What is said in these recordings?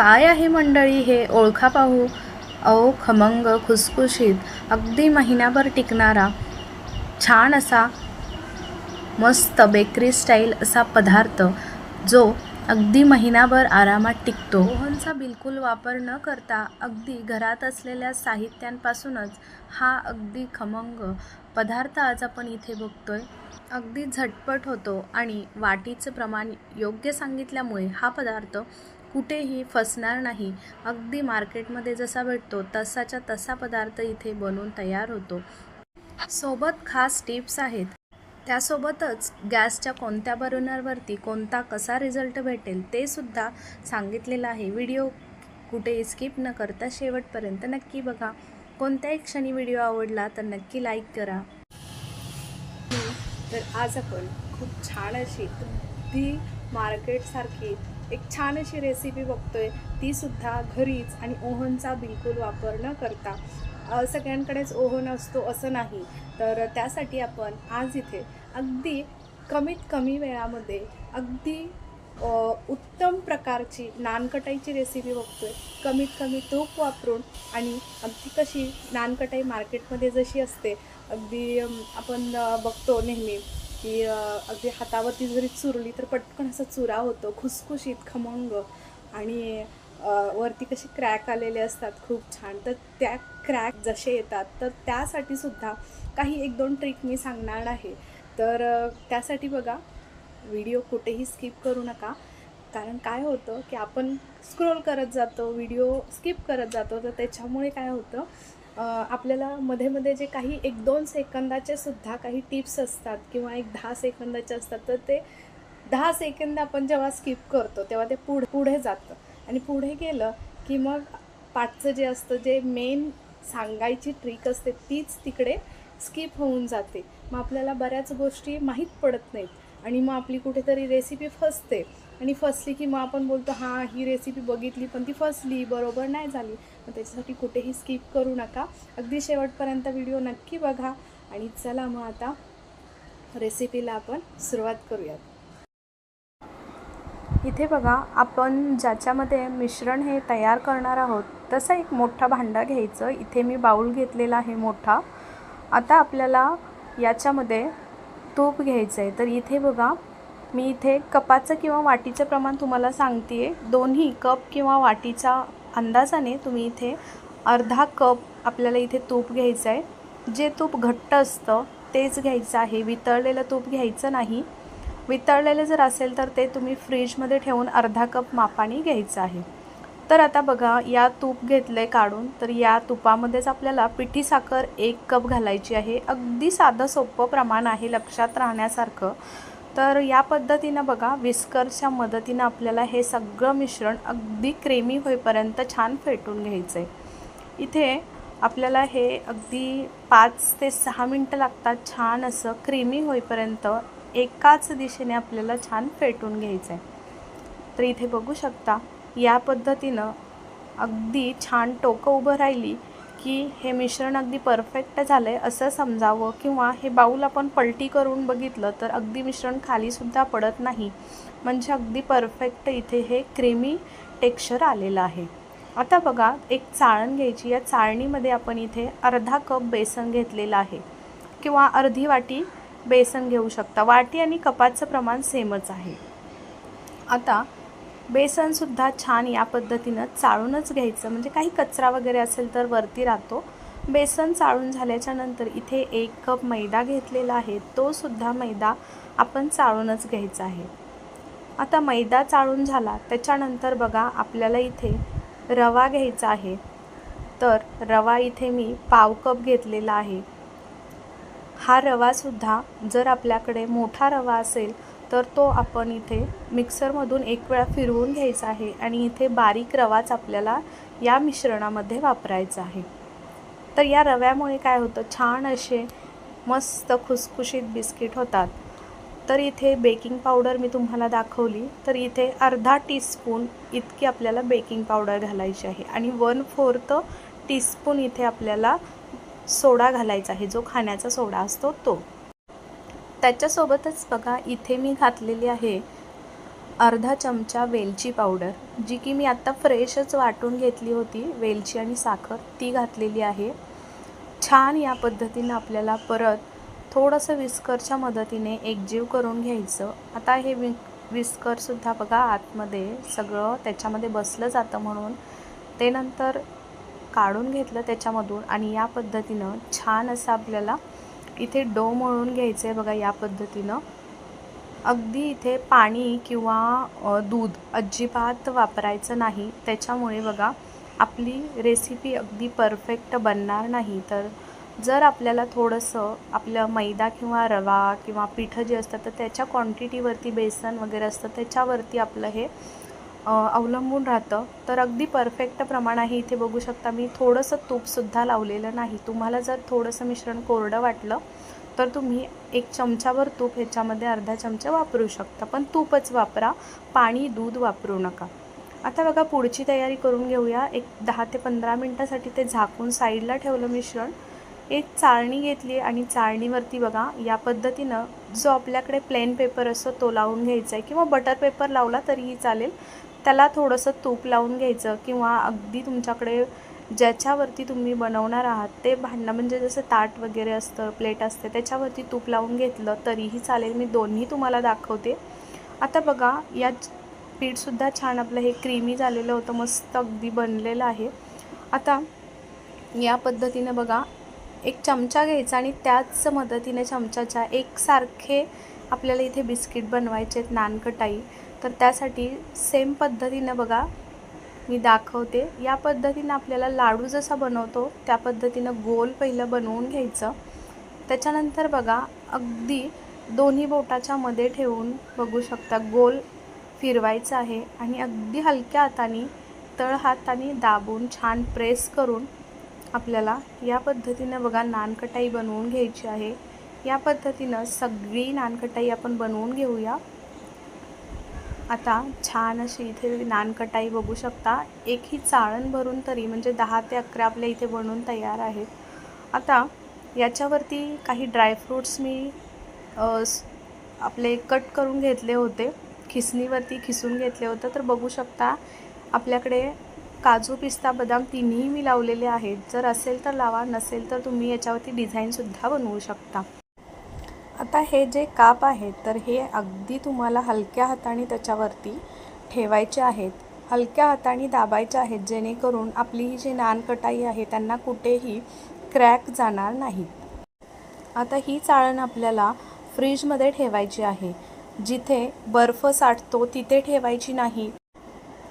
काय आहे मंडळी हे? ओळखा पाहू. अहो खमंग खुसखुशीत अगदी महिनाभर टिकणारा छान असा मस्त बेकरी स्टाईल असा पदार्थ जो अगदी महिनाभर आरामात टिकतो. ओव्हनचा बिलकुल वापर न करता अगदी घरात असलेल्या साहित्यांपासूनच हा अगदी खमंग पदार्थ आज आपण इथे बघतोय. अगदी झटपट होतो आणि वाटीचं प्रमाण योग्य सांगितल्यामुळे हा पदार्थ कुठेही फसणार नाही. अगदी मार्केटमध्ये जसा भेटतो तसाच्या तसा पदार्थ इथे बनवून तयार होतो. सोबत खास टिप्स आहेत. त्यासोबतच गॅसच्या कोणत्या बर्नरवरती कोणता कसा रिझल्ट भेटेल ते सुद्धा सांगितलेलं आहे. व्हिडिओ कुठे स्किप न करता शेवटपर्यंत नक्की बघा. कोणत्याही क्षणी व्हिडिओ आवडला तर नक्की लाईक करा. तर आज आपण खूप छान अशी अगदी मार्केटसारखी एक छान अशी रेसिपी बघतोय. ती सुद्धा घरीच आणि ओव्हनचा बिलकुल वापर न करता. सगळ्यांकडेच ओव्हन असतो असं नाही. तर त्यासाठी आपण आज इथे अगदी कमीत कमी वेळामध्ये अगदी उत्तम प्रकारची नानकटाईची रेसिपी बघतोय. कमीत कमी तूप वापरून आणि अगदी कशी नानकटाई मार्केटमध्ये जशी असते अगदी आपण बघतो नेहमी. की अगदी हातावरती जरी चुरली तर पटकन असा चुरा होतो खुसखुशीत खमंग. आणि वरती कसे क्रॅक आलेले असतात खूप छान. तर त्या क्रॅक जसे येतात तर त्यासाठी सुद्धा काही एक दोन ट्रिक मी सांगणार आहे. तर त्यासाठी बघा व्हिडिओ कुठेही स्किप करू नका. कारण काय होतं की आपण स्क्रोल करत जातो व्हिडिओ स्किप करत जातो तर त्याच्यामुळे काय होतं आपल्याला मध्ये मध्ये जे काही एक दोन सेकंदाचे सुद्धा काही टिप्स असतात किंवा एक दहा सेकंदाचे असतात तर ते दहा सेकंद आपण जेव्हा स्किप करतो तेव्हा ते पुढे पुढे जातं. आणि पुढे गेलं की मग पाठचं जे असतं जे मेन सांगायची ट्रिक असते तीच तिकडे स्किप होऊन जाते. मग आपल्याला बऱ्याच गोष्टी माहीत पडत नाहीत. आणि मग आपली कुठेतरी रेसिपी फसते. आणि फसली की मग आपण बोलतो हां ही रेसिपी बघितली पण ती फसली बरोबर नाही झाली. मग त्याच्यासाठी कुठेही स्किप करू नका. अगदी शेवटपर्यंत व्हिडिओ नक्की बघा. आणि चला मग आता रेसिपीला आपण सुरुवात करूयात. इथे बघा आपण ज्याच्यामध्ये मिश्रण हे तयार करणार आहोत तसा एक मोठा भांडा घ्यायचं. इथे मी बाऊल घेतलेला आहे मोठा. आता आपल्याला याच्यामध्ये तूप घ्यायचं आहे तर इथे बघा मी इथे कपाचं किंवा वाटीचं प्रमाण तुम्हाला सांगते आहे दोन्ही कप किंवा वाटीचा अंदाजाने तुम्ही इथे अर्धा कप आपल्याला इथे तूप घ्यायचं आहे. जे तूप घट्ट असतं तेच घ्यायचं आहे. वितळलेलं तूप घ्यायचं नाही. वितळलेलं जर असेल तर ते तुम्ही फ्रीजमध्ये ठेवून अर्धा कप मापाने घ्यायचं आहे. तर आता बघा या तूप घेतलं आहे काढून तर या तुपामध्येच आपल्याला पिठी साखर एक कप घालायची आहे. अगदी साधं सोपं प्रमाण आहे लक्षात राहण्यासारखं. तर या पद्धतीनं बघा विस्करच्या मदतीनं आपल्याला हे सगळं मिश्रण अगदी क्रेमी होईपर्यंत छान फेटून घ्यायचं आहे इथे आपल्याला हे अगदी पाच ते सहा मिनटं लागतात छान असं क्रीमी होईपर्यंत एकाच दिशेने आपल्याला छान फेटून घ्यायचं आहे तर इथे बघू शकता या पद्धतीनं अगदी छान टोकं उभं राहिली की हे मिश्रण अगदी परफेक्ट झालं आहे असं समजावं किंवा हे बाऊल आपण पलटी करून बघितलं तर अगदी मिश्रण खालीसुद्धा पडत नाही. म्हणजे अगदी परफेक्ट इथे हे क्रीमी टेक्स्चर आलेलं आहे. आता बघा एक चाळण घ्यायची. या चाळणीमध्ये आपण इथे अर्धा कप बेसन घेतलेलं आहे. किंवा अर्धी वाटी बेसन घेऊ शकता. वाटी आणि कपाचं प्रमाण सेमच आहे. आता बेसनसुद्धा छान या पद्धतीनं चाळूनच घ्यायचं. म्हणजे काही कचरा वगैरे असेल तर वरती राहतो. बेसन चाळून झाल्याच्यानंतर इथे एक कप मैदा घेतलेला आहे. तो सुद्धा मैदा आपण चाळूनच घ्यायचा आहे. आता मैदा चाळून झाला. त्याच्यानंतर बघा आपल्याला इथे रवा घ्यायचा आहे. तर रवा इथे मी पाव कप घेतलेला आहे. हा रवासुद्धा जर आपल्याकडे मोठा रवा असेल तर तो आपण इथे मिक्सरमधून एक वेळा फिरवून घ्यायचा आहे आणि इथे बारीक रवाच आपल्याला या मिश्रणामध्ये वापरायचा आहे. तर या रव्यामुळे काय होतं? छान असे मस्त खुसखुशीत बिस्किट होतात. तर इथे बेकिंग पावडर मी तुम्हाला दाखवली. तर इथे अर्धा टीस्पून इतकी आपल्याला बेकिंग पावडर घालायची आहे आणि वन फोर्थ टीस्पून इथे आपल्याला सोडा घालायचा आहे. जो खाण्याचा सोडा असतो तो. त्याच्यासोबतच बघा इथे मी घातलेली आहे अर्धा चमचा वेलची पावडर जी की मी आत्ता फ्रेशच वाटून घेतली होती वेलची आणि साखर ती घातलेली आहे. छान या पद्धतीनं आपल्याला परत थोडंसं विस्करच्या मदतीने एकजीव करून घ्यायचं. आता हे वि विस्करसुद्धा बघा आतमध्ये सगळं त्याच्यामध्ये बसलं जातं म्हणून. ते नंतर काढून घेतलं त्याच्यामधून आणि या पद्धतीनं छान असं आपल्याला इथे डो मळून घ्यायचं आहे बघा या पद्धतीनं. अगदी इथे पाणी किंवा दूध अजिबात वापरायचं नाही. त्याच्यामुळे बघा आपली रेसिपी अगदी परफेक्ट बनणार नाही. तर जर आपल्याला थोडंसं आपलं मैदा किंवा रवा किंवा पिठं जे असतं तर त्याच्या क्वांटिटीवरती बेसन वगैरे असतं त्याच्यावरती आपलं हे अवलंबून राहतं. तर अगदी परफेक्ट प्रमाण आहे इथे बघू शकता मी. थोडंसं तूपसुद्धा लावलेलं नाही. तुम्हाला जर थोडंसं मिश्रण कोरडं वाटलं तर तुम्ही एक चमचाभर तूप ह्याच्यामध्ये अर्धा चमचा वापरू शकता. पण तूपच वापरा. पाणी दूध वापरू नका. आता बघा पुढची तयारी करून घेऊया. एक दहा ते पंधरा मिनटासाठी ते झाकून साईडला ठेवलं मिश्रण. एक चाळणी घेतली आणि चाळणीवरती बघा या पद्धतीनं जो आपल्याकडे प्लेन पेपर असतो तो लावून घ्यायचा आहे. किंवा बटर पेपर लावला तरीही चालेल. त्याला थोडंसं तूप लावून घ्यायचं किंवा अगदी तुमच्याकडे ज्याच्यावरती तुम्ही बनवणार आहात ते भांडणं म्हणजे जसं ताट वगैरे असतं प्लेट असते त्याच्यावरती तूप लावून घेतलं तरीही चालेल. मी दोन्ही तुम्हाला दाखवते. आता बघा या पीठसुद्धा छान आपलं हे क्रीमी झालेलं होतं मस्त अगदी बनलेलं आहे. आता या पद्धतीनं बघा एक चमचा घ्यायचा आणि त्याच मदतीने चमच्याच्या एकसारखे आपल्याला इथे बिस्किट बनवायचे आहेत नानकटाई. तर त्यासाठी सेम पद्धतीनं बघा मी दाखवते. या पद्धतीनं आपल्याला लाडू जसा बनवतो त्या पद्धतीनं गोल पहिलं बनवून घ्यायचं. त्याच्यानंतर बघा अगदी दोन्ही बोटाच्या मध्ये ठेवून बघू शकता गोल फिरवायचं आहे आणि अगदी हलक्या हाताने तळ हाताने दाबून छान प्रेस करून आपल्याला या पद्धतीनं बघा नानकटाई बनवून घ्यायची आहे. या पद्धतीनं सगळी नानकटाई आपण बनवून घेऊया. आता छान अशी इथे नानकटाई बघू शकता. एक ही चाळण भरून तरी म्हणजे दहा ते अकरा आपल्या इथे बनवून तयार आहेत आता याच्यावरती काही ड्रायफ्रूट्स मी आपले कट करून घेतले होते. खिसणीवरती खिसून घेतले होते. तर बघू शकता आपल्याकडे काजू पिस्ता बदाम तिन्ही मी लावलेले आहेत. जर असेल तर लावा नसेल तर तुम्ही याच्यावरती डिझाईनसुद्धा बनवू शकता. आता हे जे काप आहेत तर हे अगदी तुम्हाला हलक्या हाताने त्याच्यावरती ठेवायचे आहेत. हलक्या हाताने दाबायचे आहेत जेणेकरून आपली ही जी नानकटाई आहे त्यांना कुठेही क्रॅक जाणार नाहीत आता ही चाळण आपल्याला फ्रीजमध्ये ठेवायची आहे. जिथे बर्फ साठतो तिथे ठेवायची नाही.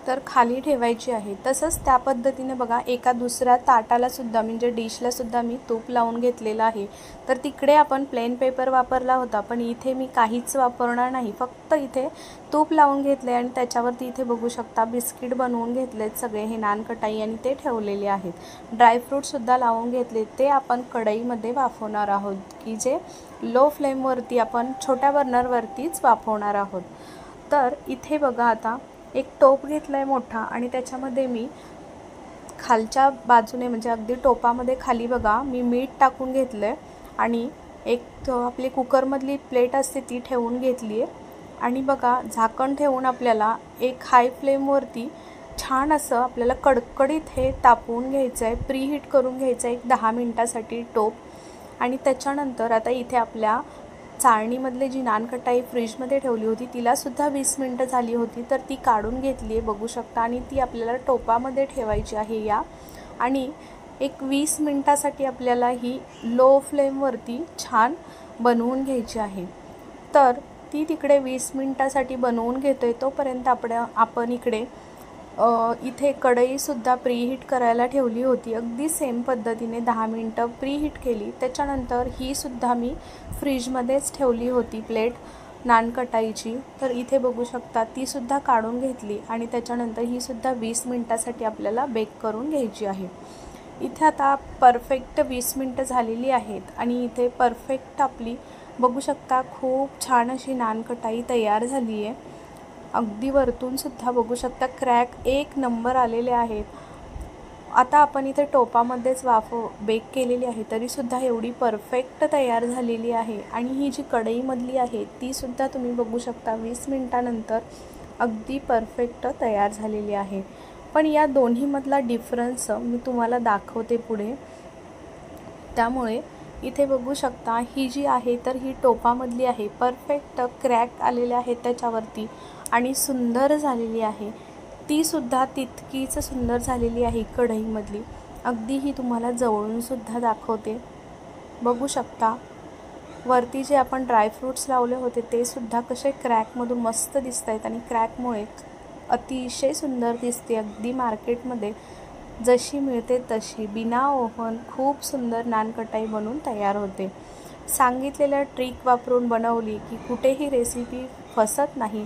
तर खाली ठेवायची आहे. तसंच त्या पद्धतीने बघा एका दुसऱ्या ताटालासुद्धा म्हणजे डिशलासुद्धा मी तूप लावून घेतलेलं आहे. तर तिकडे आपण प्लेन पेपर वापरला होता पण इथे मी काहीच वापरणार नाही. फक्त इथे तूप लावून घेतले आणि त्याच्यावरती इथे बघू शकता बिस्किट बनवून घेतलेत सगळे हे नानकटाई आणि ते ठेवलेले आहेत. ड्रायफ्रूटसुद्धा लावून घेतले ते आपण कढईमध्ये वाफवणार आहोत की जे लो फ्लेमवरती आपण छोट्या बर्नरवरतीच वाफवणार आहोत. तर इथे बघा आता एक टोप घेतला आहे मोठा आणि त्याच्यामध्ये मी खालच्या बाजूने म्हणजे अगदी टोपामध्ये खाली बघा मी मीठ टाकून घेतलं आहे आणि एक आपली कुकरमधली प्लेट असते ती ठेवून घेतली आहे आणि बघा झाकण ठेवून आपल्याला एक हाय फ्लेमवरती छान असं आपल्याला कडकडीत हे तापवून घ्यायचं आहे प्रीहीट करून घ्यायचं आहे एक दहा मिनटासाठी टोप. आणि त्याच्यानंतर आता इथे आपल्या चाळणीमधली जी नानकटाई फ्रीजमध्ये ठेवली होती तिलासुद्धा वीस मिनटं झाली होती तर ती काढून घेतली आहे बघू शकता. आणि ती आपल्याला टोपामध्ये ठेवायची आहे या. आणि एक वीस मिनटासाठी आपल्याला ही लो फ्लेमवरती छान बनवून घ्यायची आहे. तर ती तिकडे वीस मिनटासाठी बनवून घेतो आहे तोपर्यंत आपण आपण इकडे इथे कढईसुद्धा प्रीहीट करायला ठेवली होती. अगदी सेम पद्धतीने दहा मिनटं प्रीहीट केली. त्याच्यानंतर हीसुद्धा मी फ्रीजमध्येच ठेवली होती प्लेट नानकटाईची. तर इथे बघू शकता तीसुद्धा काढून घेतली आणि त्याच्यानंतर हीसुद्धा वीस मिनटासाठी आपल्याला बेक करून घ्यायची आहे. इथे आता परफेक्ट वीस मिनटं झालेली आहेत आणि इथे परफेक्ट आपली बघू शकता खूप छान अशी नानकटाई तयार झाली आहे अगदी वरतून सुद्धा बघू शकता क्रॅक एक नंबर आलेले आहेत. आता आपण इथे टोपामध्येच वाफ बेक केलेली आहे तरीसुद्धा एवढी परफेक्ट तयार झालेली आहे. आणि ही जी कढईमधली आहे तीसुद्धा तुम्ही बघू शकता वीस मिनटानंतर अगदी परफेक्ट तयार झालेली आहे. पण या दोन्हीमधला डिफरन्स मी तुम्हाला दाखवते पुढे. त्यामुळे इथे बघू शकता ही जी आहे तर ही टोपामधली आहे. परफेक्ट क्रॅक आलेले आहेत त्याच्यावरती आणि सुंदर झालेली आहे. तीसुद्धा तितकीच सुंदर झालेली आहे कढईमधली. अगदी ही तुम्हाला जवळूनसुद्धा दाखवते. बघू शकता वरती जे आपण ड्रायफ्रूट्स लावले होते ते सुद्धा कसे क्रॅकमधून मस्त दिसत आहेत आणि क्रॅकमुळे अतिशय सुंदर दिसते अगदी मार्केटमध्ये जशी मिळते तशी. बिना ओव्हन खूप सुंदर नानकटाई बनून तयार होते. सांगितलेल्या ट्रिक वापरून बनवली की कुठेही रेसिपी फसत नाही.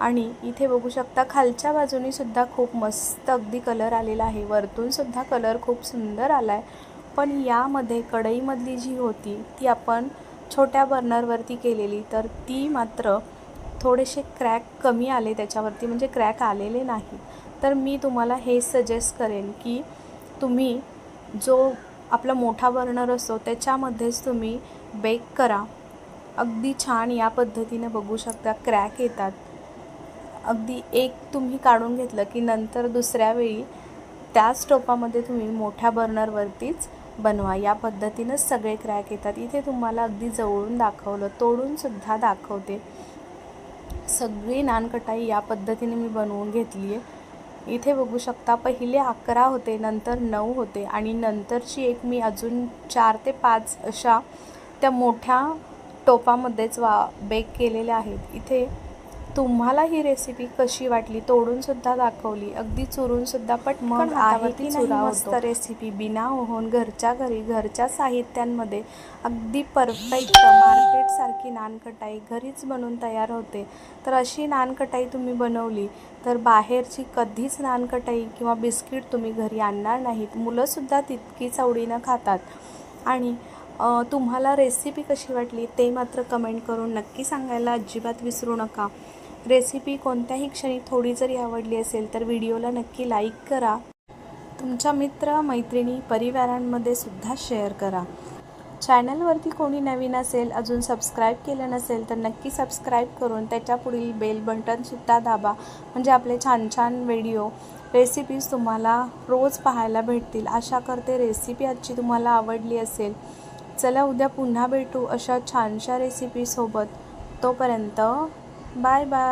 आणि इथे बघू शकता खालच्या बाजूनी सुद्धा खूप मस्त अगदी कलर आलेला आहे. वरतून सुद्धा कलर खूप सुंदर आला आहे पण यामध्ये कढईमधली जी होती ती आपण छोट्या बर्नरवरती केलेली तर ती मात्र थोडेसे क्रॅक कमी आले त्याच्यावरती. म्हणजे क्रॅक आलेले नाही. तर मी तुम्हाला हे सजेस्ट करेन की तुम्ही जो आपला मोठा बर्नर असतो त्याच्यामध्येच तुम्ही बेक करा. अगदी छान या पद्धतीने बघू शकता क्रॅक येतात. अगदी एक तुम्ही काढून घेतलं की नंतर दुसऱ्या वेळी त्याच टोपामध्ये तुम्ही मोठ्या बर्नरवरतीच बनवा. या पद्धतीनंच सगळे क्रॅक येतात. इथे तुम्हाला अगदी जवळून दाखवलं तोडूनसुद्धा दाखवते. सगळी नानकटाई या पद्धतीने मी बनवून घेतली आहे इथे बघू शकता पहिले अकरा होते नंतर नऊ होते आणि नंतरची एक मी अजून चार ते पाच अशा त्या मोठ्या टोपामध्येच वा बेक केलेल्या आहेत. इथे तुम्हाला ही रेसिपी कशी वाटली तोडूनसुद्धा दाखवली. अगदी चुरूनसुद्धा पटकन की नाही मस्त रेसिपी बिना ओहून घरच्या घरी घरच्या साहित्यांमध्ये अगदी परफेक्ट मार्केटसारखी नानकटाई घरीच बनवून तयार होते. तर अशी नानकटाई तुम्ही बनवली तर बाहेरची कधीच नानकटाई किंवा बिस्किट तुम्ही घरी आणणार नाहीत. मुलंसुद्धा तितकीच आवडीनं खातात. आणि तुम्हाला रेसिपी कशी वाटली ते मात्र कमेंट करून नक्की सांगायला अजिबात विसरू नका. रेसिपी कोणत्याही क्षणी थोडी जरी आवडली असेल तर व्हिडिओला नक्की लाईक करा. तुमच्या मित्र मैत्रिणी परिवारांमध्ये सुद्धा शेअर करा. चॅनलवरती कोणी नवीन असेल अजून सबस्क्राईब केलं नसेल तर नक्की सबस्क्राईब करून त्याच्या पुढील बेल बटनसुद्धा दाबा. म्हणजे आपले छान छान व्हिडिओ रेसिपीज तुम्हाला रोज पाहायला भेटतील. आशा करते रेसिपी आजची तुम्हाला आवडली असेल. चला उद्या पुन्हा भेटू अशा छानशा रेसिपीसोबत. तोपर्यंत बाय बाय.